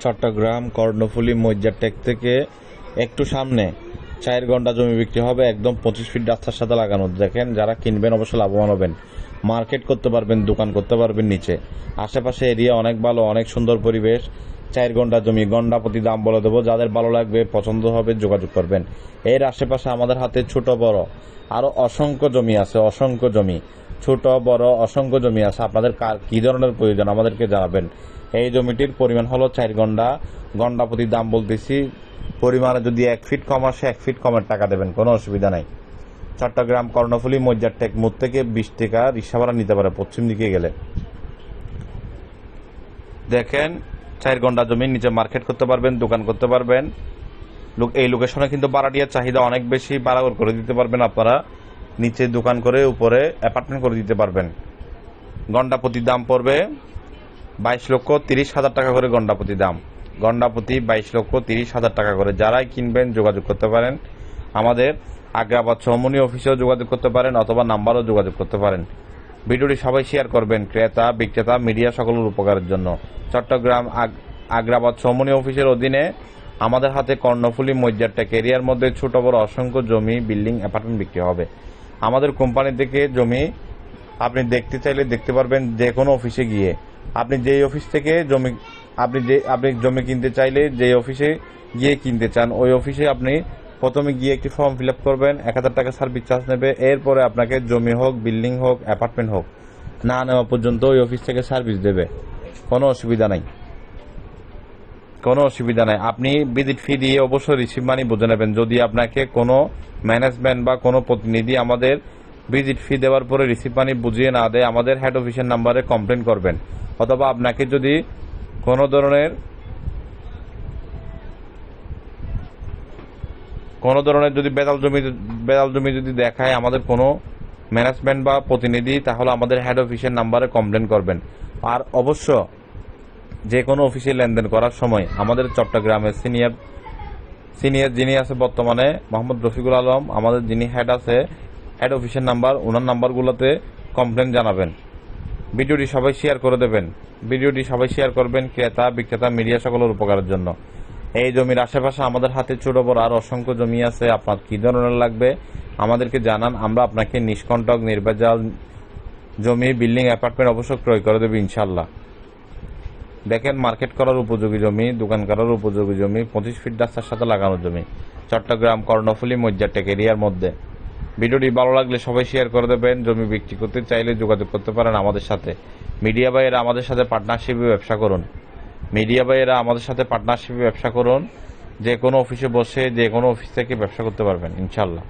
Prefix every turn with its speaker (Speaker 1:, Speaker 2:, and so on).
Speaker 1: চট্টগ্রাম, কর্ণফুলী মজ্জারটেক থেকে একটু সামনে। চার ঘণ্টা জমি বিক্রি হবে একদম পঁচিশ ফিট রাস্তার সাথে লাগানো। দেখেন, যারা কিনবেন অবশ্যই লাভবান হবেন। মার্কেট করতে পারবেন, দোকান করতে পারবেন নিচে। আশেপাশে এরিয়া অনেক ভালো, অনেক সুন্দর পরিবেশ। চার ঘণ্টা জমি গন্ডা প্রতি দাম বলে দেবো। যাদের ভালো লাগবে, পছন্দ হবে, যোগাযোগ করবেন। এর আশেপাশে আমাদের হাতে ছোট, বড় আরও অসংখ্য জমি আছে, অসংখ্য জমি। ছোট, বড়, অসংখ্য জমি আছে। আপনাদের কার কি ধরনের প্রয়োজন? আমাদেরকে জানাবেন। এই জমিটির পরিমাণ হলো চার গন্ডা। গন্ডা প্রতি দাম বলতেছি, পরিমাণে যদি এক ফিট কম আসে, এক ফিট কমের টাকা দেবেন। কোনো অসুবিধা নাই। চট্টগ্রাম কর্ণফুলী মজ্জার টেক মুখ থেকে বিশ টাকা রিক্সা ভাড়া নিতে পারে, পশ্চিম দিকে গেলে। দেখেন, চার ঘণ্টা জমি নিচে মার্কেট করতে পারবেন, দোকান করতে পারবেন। এই লোকেশনে কিন্তু ভাড়াটিয়ার চাহিদা অনেক বেশি ভাড়া করে দিতে পারবেন আপনারা। নিচে দোকান করে, উপরে অ্যাপার্টমেন্ট করে দিতে পারবেন। প্রতি দাম পড়বে বাইশ লক্ষ তিরিশ হাজার টাকা করে গন্ডা প্রতি দাম। গন্ডা প্রতি বাইশ লক্ষ তিরিশ হাজার টাকা করে। যারাই কিনবেন যোগাযোগ করতে পারেন। আমাদের আগ্রাবাদ চৌমনি অফিসেও যোগাযোগ করতে পারেন অথবা নাম্বারও যোগাযোগ করতে পারেন। ভিডিওটি সবাই শেয়ার করবেন ক্রেতা, বিক্রেতা, মিডিয়া সকলের উপকারের জন্য। চট্টগ্রাম আগ- আগ্রাবাদ চৌমনি অফিসের অধীনে আমাদের হাতে কর্ণফুলী মজ্জারটেক কেরিয়ার মধ্যে ছোট বড় অসংখ্য জমি, বিল্ডিং, অ্যাপার্টমেন্ট বিক্রি হবে। আমাদের কোম্পানি থেকে জমি আপনি দেখতে চাইলে দেখতে পারবেন যে কোনো অফিসে গিয়ে। আপনি যেই অফিস থেকে জমি, আপনি যে, আপনি জমি কিনতে চাইলে যে অফিসে গিয়ে কিনতে চান, ওই অফিসে আপনি প্রথমে গিয়ে একটি ফর্ম ফিল আপ করবেন, এক হাজার টাকা সার্ভিস চার্জ নেবে, এরপরে আপনাকে জমি হোক, বিল্ডিং হোক, অ্যাপার্টমেন্ট হোক, না নেওয়া পর্যন্ত ওই অফিস থেকে সার্ভিস দেবে। কোনো অসুবিধা নাই। কোনো অসুবিধা নাই। আপনি ভিজিট ফি দিয়ে অবশ্যই রিসিভ মানি বুঝে নেবেন। যদি আপনাকে কোনো ম্যানেজমেন্ট বা কোনো প্রতিনিধি আমাদের ভিজিট ফি দেওয়ার পরে রিসিভ মানি বুঝিয়ে না দেয়, আমাদের হেড অফিসের নাম্বারে কমপ্লেন করবেন। অথবা আপনাকে যদি কোনো ধরনের কোনো ধরনের যদি বেদাল জমি বেদাল জমি যদি দেখায় আমাদের কোনো ম্যানেজমেন্ট বা প্রতিনিধি, তাহলে আমাদের হেড অফিসের নাম্বারে কমপ্লেন করবেন। আর অবশ্য যে কোনো অফিসে লেনদেন করার সময় আমাদের চট্টগ্রামের সিনিয়র সিনিয়র যিনি আছে বর্তমানে মোহাম্মদ রফিকুল আলম, আমাদের যিনি হেড আছে হেড অফিসের নাম্বার ওনার নাম্বারগুলোতে কমপ্লেন জানাবেন। ভিডিওটি সবাই শেয়ার করে দেবেন। ভিডিওটি সবাই শেয়ার করবেন ক্রেতা, বিক্রেতা মিডিয়া সকলের উপকারের জন্য। এই জমির আশেপাশে আমাদের হাতে ছোট বড় আর অসংখ্য জমি আছে, আপনার কি ধরনের লাগবে আমাদেরকে জানান, আমরা আপনাকে নিষ্কণ্টক নির্বাচাল জমি বিল্ডিং অ্যাপার্টমেন্ট অবশ্য ক্রয় করে দেবো ইনশাল্লাহ দেখেন, মার্কেট করার উপযোগী জমি, দোকান করার উপযোগী জমি, পঁচিশ ফিট রাস্তার সাথে লাগানো জমি। চট্টগ্রাম, কর্ণফুলী, মজ্জারটেক এরিয়ার মধ্যে। ভিডিওটি ভালো লাগলে সবাই শেয়ার করে দেবেন। জমি বিক্রি করতে চাইলে যোগাযোগ করতে পারেন আমাদের সাথে। মিডিয়া ভাইয়েরা আমাদের সাথে পার্টনারশিপে ব্যবসা করুন। মিডিয়া ভাইয়েরা আমাদের সাথে পার্টনারশিপে ব্যবসা করুন। যে কোনো অফিসে বসে, যে কোনো অফিস থেকে ব্যবসা করতে পারবেন ইনশাল্লাহ